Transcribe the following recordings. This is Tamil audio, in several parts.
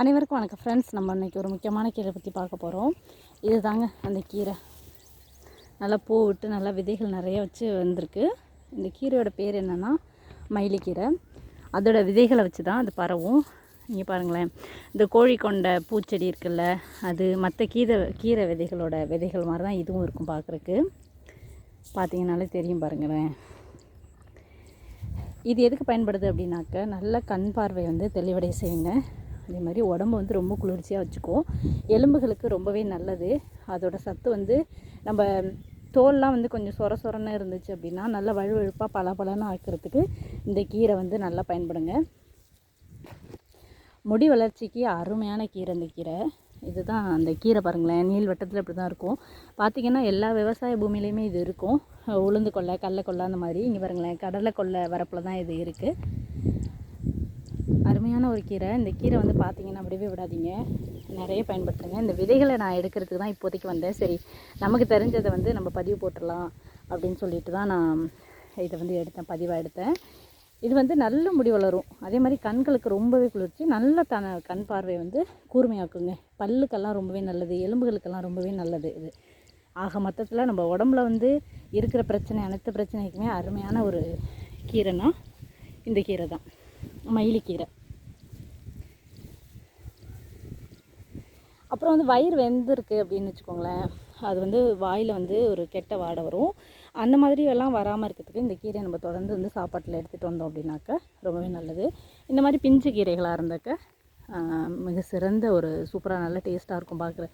அனைவருக்கும் வணக்கம். ஃப்ரெண்ட்ஸ் நம்ம இன்றைக்கி ஒரு முக்கியமான கீரை பற்றி பார்க்க போகிறோம் இது தாங்க அந்த கீரை. நல்லா பூ விட்டு நல்லா விதைகள் நிறைய வச்சு வந்திருக்கு. இந்த கீரையோட பேர் என்னென்னா மயிலிக்கீரை. அதோட விதைகளை வச்சு தான் அது பரவும். இங்கே பாருங்களேன். இந்த கோழி கொண்ட பூச்செடி இருக்குல்ல அது மற்ற கீரை கீரை விதைகளோட விதைகள் மாதிரி தான் இதுவும் இருக்கும் பார்க்குறக்கு பார்த்தீங்கனாலே தெரியும் பாருங்களேன். இது எதுக்கு பயன்படுது அப்படின்னாக்க நல்ல கண் பார்வை வந்து தெளிவடைய செய்யுங்க. அதே மாதிரி உடம்பு வந்து ரொம்ப குளிர்ச்சியாக வச்சுக்கும் எலும்புகளுக்கு ரொம்பவே நல்லது. அதோடய சத்து வந்து நம்ம தோல்லாம் வந்து கொஞ்சம் சொர சொரன்னு இருந்துச்சு அப்படின்னா நல்லா வழுவழுப்பாக பல பலன்னு ஆக்கிறதுக்கு இந்த கீரை வந்து நல்லா பயன்படுங்க. முடி வளர்ச்சிக்கு அருமையான கீரை இந்த கீரை. இதுதான் அந்த கீரை பாருங்களேன். நீள் வட்டத்தில் இப்படி தான் இருக்கும். பார்த்திங்கன்னா எல்லா விவசாய பூமியிலையுமே இது இருக்கும். உளுந்து கொள்ளை கடலை கொள்ளை அந்த மாதிரி. இங்கே பாருங்களேன் கடலை கொள்ளை வரப்பில் தான் இது இருக்குது அருமையான ஒரு கீரை. இந்த கீரை வந்து பார்த்தீங்கன்னா அப்படியே விடாதீங்க. நிறைய பயன்படுத்துங்க. இந்த விதைகளை நான் எடுக்கிறதுக்கு தான் இப்போதைக்கு வந்தேன். சரி நமக்கு தெரிஞ்சதை வந்து நம்ம பதிவு போட்டுடலாம் அப்படின்னு சொல்லிட்டு தான் நான் இதை வந்து எடுத்தேன் பதிவாக எடுத்தேன். இது வந்து நல்ல முடி வளரும். அதே மாதிரி கண்களுக்கு ரொம்பவே குளிர்ச்சி. நல்ல தன கண் பார்வை வந்து கூர்மையாக்குங்க பல்லுக்கெல்லாம் ரொம்பவே நல்லது. எலும்புகளுக்கெல்லாம் ரொம்பவே நல்லது இது. ஆக மொத்தத்தில் நம்ம உடம்புல வந்து இருக்கிற பிரச்சனை அனைத்து பிரச்சனைக்குமே அருமையான ஒரு கீரைனா இந்த கீரை தான் மயிலிக்கீரை. அப்புறம் வந்து வயிறு வெந்திருக்கு அப்படின்னு வச்சுக்கோங்களேன். அது வந்து வாயில் வந்து ஒரு கெட்ட வாடை வரும். அந்த மாதிரி எல்லாம் வராமல் இருக்கிறதுக்கு இந்த கீரையை நம்ம தொடர்ந்து வந்து சாப்பாட்டில் எடுத்துகிட்டு வந்தோம் அப்படின்னாக்க ரொம்பவே நல்லது. இந்த மாதிரி பிஞ்சு கீரைகளாக இருந்தாக்க மிக சிறந்த ஒரு சூப்பராக நல்ல டேஸ்ட்டாக இருக்கும் பார்க்குற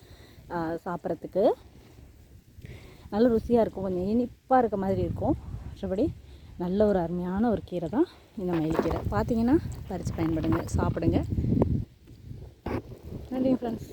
சாப்பிட்றதுக்கு. நல்ல ருசியாக இருக்கும். கொஞ்சம் இனிப்பாக இருக்க மாதிரி இருக்கும். மற்றபடி நல்ல ஒரு அருமையான ஒரு கீரை தான் இந்த மயில்கீரை பார்த்தீங்கன்னா பறித்து பயன்படுங்க சாப்பிடுங்க. நன்றி ஃப்ரெண்ட்ஸ்